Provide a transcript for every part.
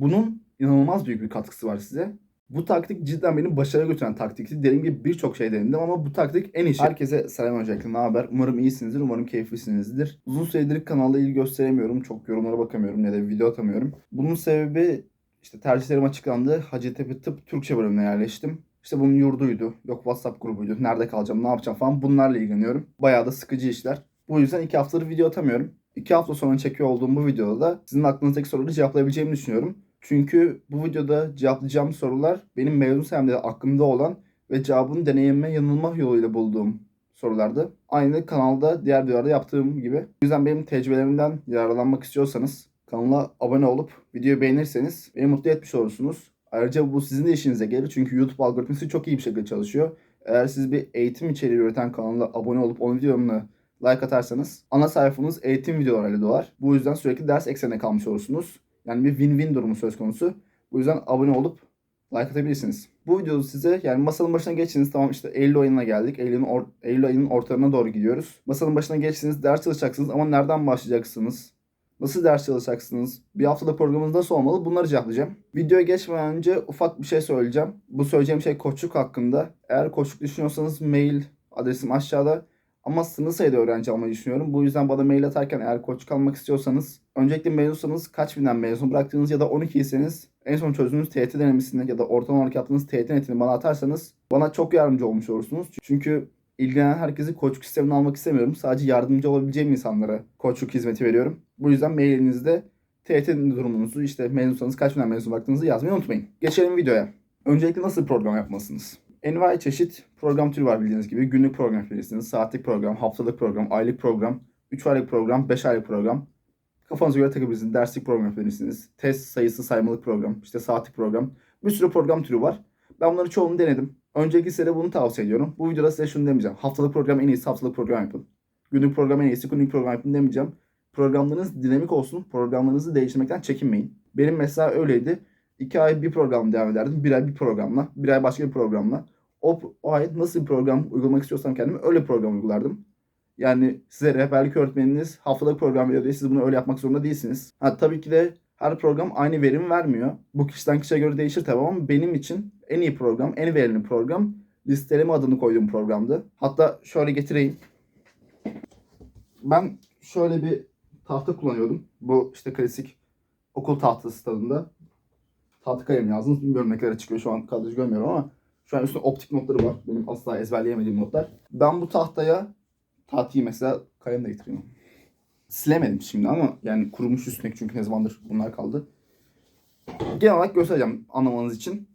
Bunun inanılmaz büyük bir katkısı var size. Bu taktik cidden beni başarıya götüren taktikti. Dediğim gibi birçok şey denedim ama bu taktik en iyisi. Herkese selam öncelikle ne haber? Umarım iyisinizdir, umarım keyiflisinizdir. Uzun süredir kanalda ilgi gösteremiyorum. Çok yorumlara bakamıyorum ya da video atamıyorum. Bunun sebebi işte tercihlerim açıklandı. Hacettepe Tıp Türkçe bölümüne yerleştim. İşte bunun yurduydu. Yok WhatsApp grubuydu. Nerede kalacağım, ne yapacağım falan bunlarla ilgileniyorum. Bayağı da sıkıcı işler. Bu yüzden iki haftadır video atamıyorum. İki hafta sonra çekiyor olduğum bu videoda da sizin aklınızdaki soruları cevaplayabileceğimi düşünüyorum. Çünkü bu videoda cevaplayacağım sorular benim mezun senemde aklımda olan ve cevabını deneyimime yanılma yoluyla bulduğum sorulardı. Aynı kanalda diğer videolarda yaptığım gibi. O yüzden benim tecrübelerimden yararlanmak istiyorsanız kanala abone olup videoyu beğenirseniz beni mutlu etmiş olursunuz. Ayrıca bu sizin de işinize gelir çünkü YouTube algoritması çok iyi bir şekilde çalışıyor. Eğer siz bir eğitim içeriği üreten kanala abone olup onun videolarını like atarsanız ana sayfanız eğitim videolarıyla doğar. Bu yüzden sürekli ders eksenine kalmış olursunuz. Yani bir win-win durumu söz konusu. Bu yüzden abone olup like atabilirsiniz. Bu videoda size yani masanın başına geçtiniz. Tamam işte Eylül ayına geldik. Eylül'ün or- Eylül ayının ortalarına doğru gidiyoruz. Masanın başına geçtiniz. Ders çalışacaksınız ama nereden başlayacaksınız? Nasıl ders çalışacaksınız? Bir haftada programınız nasıl olmalı? Bunları cevaplayacağım. Videoya geçmeden önce ufak bir şey söyleyeceğim. Bu söyleyeceğim şey koçluk hakkında. Eğer koçluk düşünüyorsanız mail adresim aşağıda. Ama sınır sayıda öğrenci almayı düşünüyorum. Bu yüzden bana mail atarken eğer koçluk almak istiyorsanız öncelikle mezunsanız kaç binden mezun bıraktığınız ya da 12'yiyseniz en son çözdüğünüz TYT denemesini ya da ortalama olarak yaptığınız TYT netini bana atarsanız bana çok yardımcı olmuş olursunuz. Çünkü ilgilenen herkesi koçluk sistemine almak istemiyorum. Sadece yardımcı olabileceğim insanlara koçluk hizmeti veriyorum. Bu yüzden mailinizde TYT durumunuzu işte mezunsanız kaç binden mezun bıraktığınızı yazmayı unutmayın. Geçelim videoya. Öncelikle nasıl program yapmalısınız? Envai çeşit program türü var bildiğiniz gibi. Günlük program yapabilirsiniz. Saatlik program, haftalık program, aylık program, 3 aylık program, 5 aylık program. Kafanıza göre takabilirsiniz. Derslik program yapabilirsiniz. Test sayısı saymalık program, işte saatlik program. Bir sürü program türü var. Ben bunları çoğunu denedim. Önceki size de bunu tavsiye ediyorum. Bu videoda size şunu demeyeceğim. Haftalık program en iyisi haftalık program yapın. Günlük program en iyisi günlük program yapın demeyeceğim. Programlarınız dinamik olsun. Programlarınızı değiştirmekten çekinmeyin. Benim mesela öyleydi. 2 ay bir program devam ederdim. Bir ay bir programla. Bir ay başka bir programla. O, o ay nasıl bir program uygulamak istiyorsam kendime öyle program uygulardım. Yani size rehberlik öğretmeniniz haftalık program veriyor diye siz bunu öyle yapmak zorunda değilsiniz. Ha, tabii ki de her program aynı verim vermiyor. Bu kişiden kişiye göre değişir tabii ama benim için en iyi program, en verimli program listeleme adını koyduğum programdı. Hatta şöyle getireyim. Ben şöyle bir tahta kullanıyordum. Bu işte klasik okul tahtası tadında. Tahta kalem yazdınız. Bilmiyorum ne kadar çıkıyor şu an kadrajı görmüyorum ama şu an üstünde optik notları var. Benim asla ezberleyemediğim notlar. Ben bu tahtaya tahtayı mesela kalem de getireyim. Silemedim şimdi ama yani kurumuş üstüne çünkü ne zamandır bunlar kaldı. Genel olarak göstereceğim anlamanız için.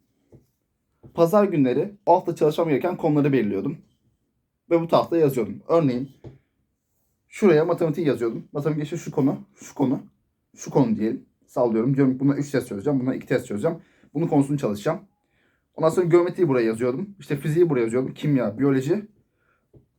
Pazar günleri hafta çalışmam gereken konuları belirliyordum. Ve bu tahtaya yazıyordum. Örneğin şuraya matematik yazıyordum. Matematik işte şu konu, şu konu, şu konu diyelim. Sallıyorum. Diyorum buna 3 test çözeceğim, buna 2 test çözeceğim. Bunun konusunu çalışacağım. Ondan sonra geometriyi buraya yazıyordum. İşte fiziği buraya yazıyordum. Kimya, biyoloji.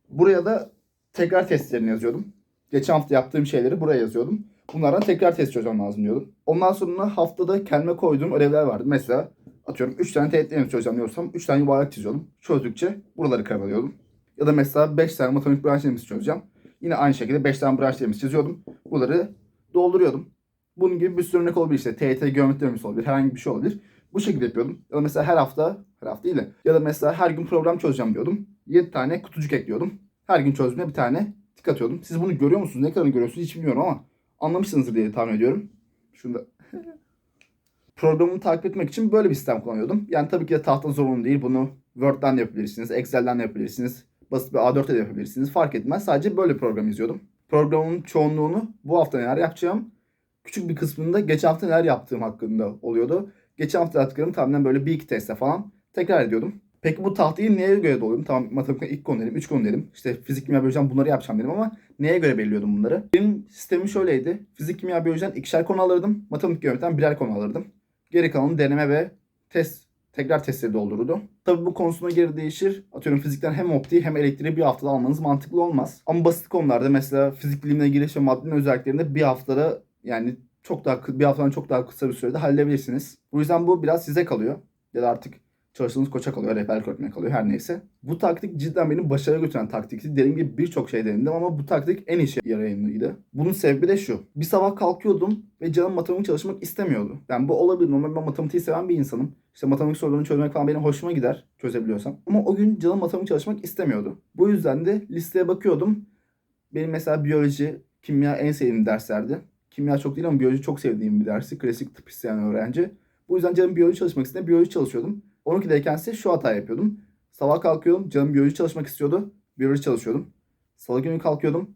Buraya da tekrar testlerini yazıyordum. Geçen hafta yaptığım şeyleri buraya yazıyordum. Bunlardan tekrar test çözmem lazım diyordum. Ondan sonra haftada kendime koyduğum ödevler vardı. Mesela atıyorum 3 tane teğet denemi çözeceğim diyorsam 3 tane yuvarlak çiziyordum. Çözdükçe buraları karalıyordum. Ya da mesela 5 tane matematik branş çözeceğim. Yine aynı şekilde 5 tane branş çiziyordum. Buraları dolduruyordum. Bunun gibi bir sürü örnek olabilir işte. TYT geometri olabilir. Herhangi bir şey olabilir. Bu şekilde yapıyordum. Ya da mesela her hafta, her hafta değil de. Ya da mesela her gün program çözeceğim diyordum. 7 tane kutucuk ekliyordum. Her gün çözdüğümde bir tane tik atıyordum. Siz bunu görüyor musunuz? Ne kadar görüyorsunuz hiç bilmiyorum ama anlamışsınızdır diye tahmin ediyorum. Şunu da programını takip etmek için böyle bir sistem kullanıyordum. Yani tabii ki de tahta zorunlu değil. Bunu Word'den de yapabilirsiniz, Excel'den de yapabilirsiniz. Basit bir A4'te de yapabilirsiniz. Fark etmez. Sadece böyle program izliyordum. Programın çoğunluğunu bu hafta neler yapacağım, küçük bir kısmında geçen hafta neler yaptığım hakkında oluyordu. Geçen hafta yaptıklarımı tamamen böyle bir iki testte falan tekrar ediyordum. Peki bu tahtayı neye göre doluyordum? Tamam matematikten ilk konu dedim, üç konu dedim. İşte fizik, kimya, biyolojiden bunları yapacağım dedim ama neye göre belirliyordum bunları? Benim sistemim şöyleydi. Fizik, kimya, biyolojiden ikişer konu alırdım. Matematik, geometriden birer konu alırdım. Geri kalanı deneme ve test, tekrar testleri doldururdu. Tabii bu konusuna göre değişir. Atıyorum fizikten hem optiği hem elektriği bir haftada almanız mantıklı olmaz. Ama basit konularda mesela fizik bilimine giriş ve maddenin özelliklerinde bir haftada yani çok daha bir haftadan çok daha kısa bir sürede halledebilirsiniz. Bu yüzden bu biraz size kalıyor. Ya da artık Çalıştığınız koça kalıyor, rehberlik öğretmeni kalıyor her neyse. Bu taktik cidden benim başarıya götüren taktikti. Dediğim gibi birçok şey denedim ama bu taktik en işe yarayanıydı. Bunun sebebi de şu. Bir sabah kalkıyordum ve canım matematik çalışmak istemiyordu. Yani bu olabilir. Normal ben matematiği seven bir insanım. İşte matematik sorularını çözmek falan benim hoşuma gider çözebiliyorsam. Ama o gün canım matematik çalışmak istemiyordu. Bu yüzden de listeye bakıyordum. Benim mesela biyoloji, kimya en sevdiğim derslerdi. Kimya çok değil ama biyoloji çok sevdiğim bir dersi. Klasik tıp isteyen öğrenci. Bu yüzden canım biyoloji çalışmak istedi. Biyoloji çalışıyordum. 12'deyken ise şu hata yapıyordum. Sabah kalkıyordum. Canım biyoloji çalışmak istiyordu. Biyoloji çalışıyordum. Salı günü kalkıyordum.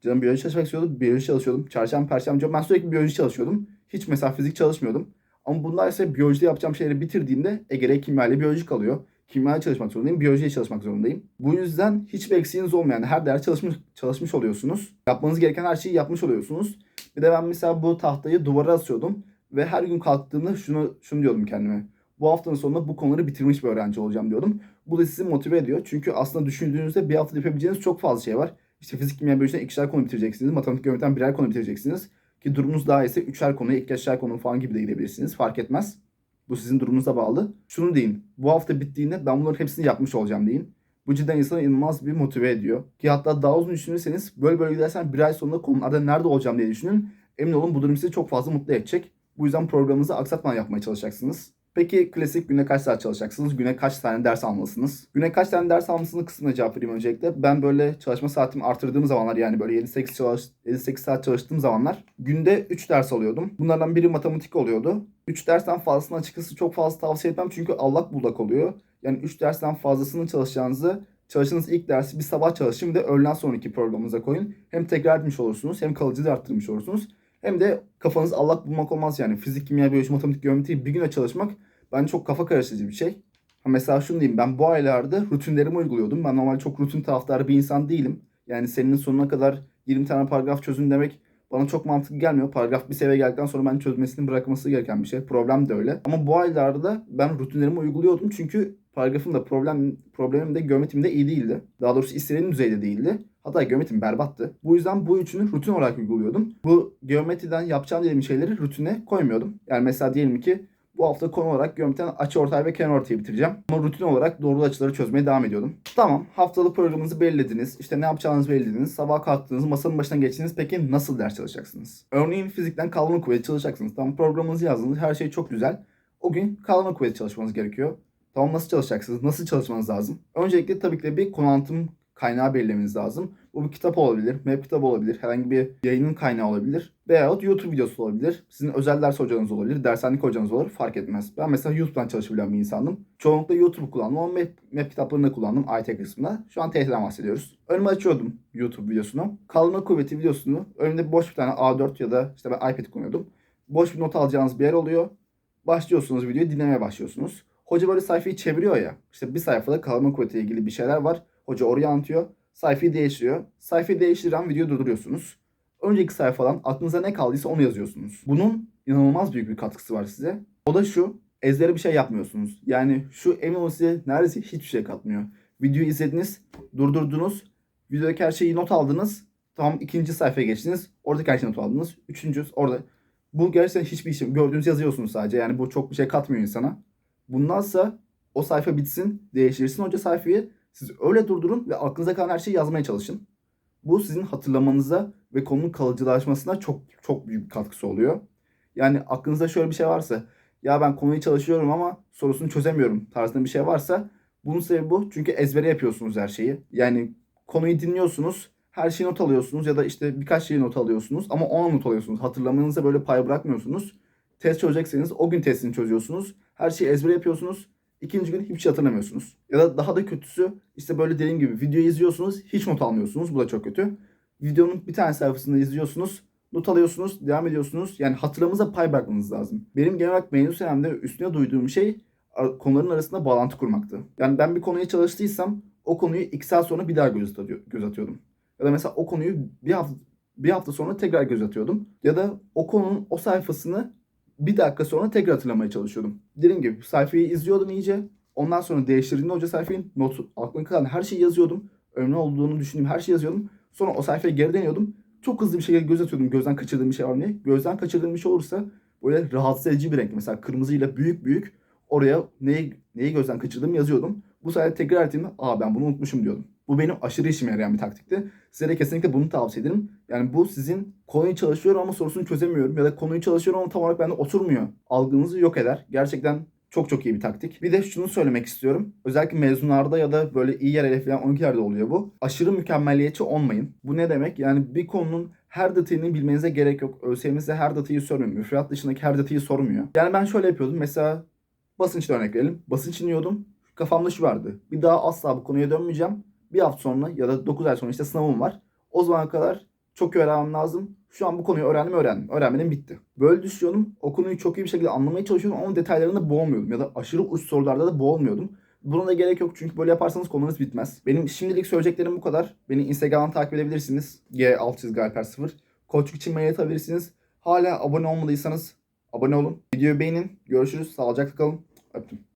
Canım biyoloji çalışmak istiyordu. Biyoloji çalışıyordum. Çarşamba, perşembe, cuma ben sürekli biyoloji çalışıyordum. Hiç mesela fizik çalışmıyordum. Ama bunlar ise biyolojide yapacağım şeyleri bitirdiğimde Ege'de kimya ile biyoloji kalıyor. Kimyayla çalışmak zorundayım, biyolojiyle çalışmak zorundayım. Bu yüzden hiçbir eksiğiniz olmayan her ders çalışmış, çalışmış oluyorsunuz. Yapmanız gereken her şeyi yapmış oluyorsunuz. Bir de ben mesela bu tahtayı duvara asıyordum ve her gün kalktığımda şunu şunu diyordum kendime. Bu haftanın sonunda bu konuları bitirmiş bir öğrenci olacağım diyordum. Bu da sizi motive ediyor. Çünkü aslında düşündüğünüzde bir haftada yapabileceğiniz çok fazla şey var. İşte fizik, kimya, biyolojiden ikişer konu bitireceksiniz. Matematik, geometriden birer konu bitireceksiniz. Ki durumunuz daha iyiyse üçer konuya, ikişer konu falan gibi de gidebilirsiniz. Fark etmez. Bu sizin durumunuza bağlı. Şunu deyin. Bu hafta bittiğinde ben bunların hepsini yapmış olacağım deyin. Bu cidden insanı inanılmaz bir motive ediyor. Ki hatta daha uzun düşünürseniz böyle böyle gidersen bir ay sonunda konularda nerede olacağım diye düşünün. Emin olun bu durum sizi çok fazla mutlu edecek. Bu yüzden programınızı aksatmadan yapmaya çalışacaksınız. Peki klasik güne kaç saat çalışacaksınız? Güne kaç tane ders almalısınız? Güne kaç tane ders almalısınız kısmına cevap vereyim öncelikle. Ben böyle çalışma saatimi artırdığım zamanlar yani böyle 7-8 çalış 7-8 saat çalıştığım zamanlar günde 3 ders alıyordum. Bunlardan biri matematik oluyordu. 3 dersten fazlasını açıkçası çok fazla tavsiye etmem çünkü allak bullak oluyor. Yani 3 dersten fazlasını çalışacağınızı çalıştığınız ilk dersi bir sabah çalışın de öğleden sonraki programınıza koyun. Hem tekrar etmiş olursunuz hem kalıcılığı arttırmış olursunuz. Hem de kafanız allak bulmak olmaz yani. Fizik, kimya, biyoloji, matematik, geometri bir güne çalışmak bence çok kafa karıştırıcı bir şey. Ha mesela şunu diyeyim ben bu aylarda rutinlerimi uyguluyordum. Ben normal çok rutin taraftarı bir insan değilim. Yani senin sonuna kadar 20 tane paragraf çözün demek bana çok mantıklı gelmiyor. Paragraf bir seviye geldikten sonra ben çözmesini bırakması gereken bir şey. Problem de öyle. Ama bu aylarda ben rutinlerimi uyguluyordum. Çünkü paragrafım da problem, problemim de geometrim de iyi değildi. Daha doğrusu istediğim düzeyde değildi. Hatta geometrim berbattı. Bu yüzden bu üçünü rutin olarak uyguluyordum. Bu geometriden yapacağım dediğim şeyleri rutine koymuyordum. Yani mesela diyelim ki bu hafta konu olarak geometriden açı ortay ve kenar ortayı bitireceğim. Ama rutin olarak doğrulu açıları çözmeye devam ediyordum. Tamam haftalık programınızı belirlediniz. İşte ne yapacağınızı belirlediniz. Sabah kalktınız masanın başına geçtiniz. Peki nasıl ders çalışacaksınız? Örneğin fizikten kavram kuvveti çalışacaksınız. Tamam programınızı yazdınız. Her şey çok güzel. O gün kavram kuvveti çalışmanız gerekiyor. Tamam nasıl çalışacaksınız? Nasıl çalışmanız lazım? Öncelikle tabii ki de bir konu anlatım kaynağı belirlemeniz lazım. Bu bir kitap olabilir, web kitabı olabilir, herhangi bir yayının kaynağı olabilir. Veyahut YouTube videosu olabilir. Sizin özel ders hocanız olabilir, dershanlik hocanız olur fark etmez. Ben mesela YouTube'dan çalışabilen bir insandım. Çoğunlukla YouTube kullandım ama web, web kitaplarını da kullandım IT kısmında. Şu an TYT'den bahsediyoruz. Önüme açıyordum YouTube videosunu. Kalma kuvveti videosunu önümde boş bir tane A4 ya da işte ben iPad kullanıyordum. Boş bir not alacağınız bir yer oluyor. Başlıyorsunuz videoyu dinlemeye başlıyorsunuz. Hoca böyle sayfayı çeviriyor ya. İşte bir sayfada kalma kuvvetiyle ilgili bir şeyler var. Hoca oraya anlatıyor. Sayfayı değiştiriyor. Sayfayı değiştiren videoyu durduruyorsunuz. Önceki sayfadan aklınıza ne kaldıysa onu yazıyorsunuz. Bunun inanılmaz büyük bir katkısı var size. O da şu. Ezbere bir şey yapmıyorsunuz. Yani şu emin olun size neredeyse hiçbir şey katmıyor. Videoyu izlediniz, durdurdunuz. Videodaki her şeyi not aldınız. Tamam ikinci sayfaya geçtiniz. Oradaki her şeyi not aldınız. Üçüncü orada. Bu gerçekten hiçbir şey. Gördüğünüz yazıyorsunuz sadece. Yani bu çok bir şey katmıyor insana. Bundansa o sayfa bitsin, değiştirsin hoca sayfayı. Siz öyle durdurun ve aklınıza kalan her şeyi yazmaya çalışın. Bu sizin hatırlamanıza ve konunun kalıcılaşmasına çok çok büyük bir katkısı oluyor. Yani aklınızda şöyle bir şey varsa ya ben konuyu çalışıyorum ama sorusunu çözemiyorum tarzında bir şey varsa bunun sebebi bu. Çünkü ezbere yapıyorsunuz her şeyi. Yani konuyu dinliyorsunuz, her şeyi not alıyorsunuz ya da işte birkaç şeyi not alıyorsunuz ama ona not alıyorsunuz. Hatırlamanıza böyle pay bırakmıyorsunuz. Test çözecekseniz o gün testini çözüyorsunuz. Her şeyi ezbere yapıyorsunuz. İkinci gün hiçbir şey hatırlamıyorsunuz. Ya da daha da kötüsü işte böyle dediğim gibi videoyu izliyorsunuz hiç not almıyorsunuz. Bu da çok kötü. Videonun bir tane sayfasında izliyorsunuz. Not alıyorsunuz, devam ediyorsunuz. Yani hatırlamanıza pay bırakmanız lazım. Benim genel olarak mezun senemde üstüne duyduğum şey konuların arasında bağlantı kurmaktı. Yani ben bir konuya çalıştıysam o konuyu iki saat sonra bir daha göz, atıyor, göz atıyordum. Ya da mesela o konuyu bir hafta bir hafta sonra tekrar göz atıyordum. Ya da o konunun o sayfasını bir dakika sonra tekrar hatırlamaya çalışıyordum. Dediğim gibi sayfayı izliyordum iyice. Ondan sonra değiştirdiğimde hoca sayfayı notu aklımda kalan her şeyi yazıyordum. Önemli olduğunu düşündüğüm her şeyi yazıyordum. Sonra o sayfaya geri dönüyordum. Çok hızlı bir şekilde göz atıyordum gözden kaçırdığım bir şey var mı. Gözden kaçırdığım bir şey olursa böyle rahatsız edici bir renk. Mesela kırmızıyla büyük büyük oraya neyi, neyi gözden kaçırdım yazıyordum. Bu sayede tekrar ettiğimde aa ben bunu unutmuşum diyordum. Bu benim aşırı işime yarayan bir taktikti. Size de kesinlikle bunu tavsiye ederim. Yani bu sizin konuyu çalışıyorum ama sorusunu çözemiyorum ya da konuyu çalışıyorum ama tam olarak bende oturmuyor. Algınızı yok eder. Gerçekten çok çok iyi bir taktik. Bir de şunu söylemek istiyorum. Özellikle mezunlarda ya da böyle iyi yer hedefleyen 12'lerde oluyor bu. Aşırı mükemmeliyetçi olmayın. Bu ne demek? Yani bir konunun her detayını bilmenize gerek yok. ÖSYM her detayı sormuyor. Müfredat dışındaki her detayı sormuyor. Yani ben şöyle yapıyordum. Mesela basınçla örnek verelim. Basınç iniyordum. Kafamda şu vardı. Bir daha asla bu konuya dönmeyeceğim. Bir hafta sonra ya da 9 ay sonra işte sınavım var. O zamana kadar çok öğrenmem lazım. Şu an bu konuyu öğrendim öğrendim. Öğrenmedim bitti. Böyle düşünüyordum. O konuyu çok iyi bir şekilde anlamaya çalışıyordum ama detaylarında boğulmuyordum. Ya da aşırı uç sorularda da boğulmuyordum. Buna da gerek yok çünkü böyle yaparsanız konunuz bitmez. Benim şimdilik söyleyeceklerim bu kadar. Beni Instagram'dan takip edebilirsiniz. G alt çizgi alper 0. Koçluk için mail atabilirsiniz. Hala abone olmadıysanız abone olun. Videoyu beğenin. Görüşürüz. Sağlıcakla kalın. Öptüm.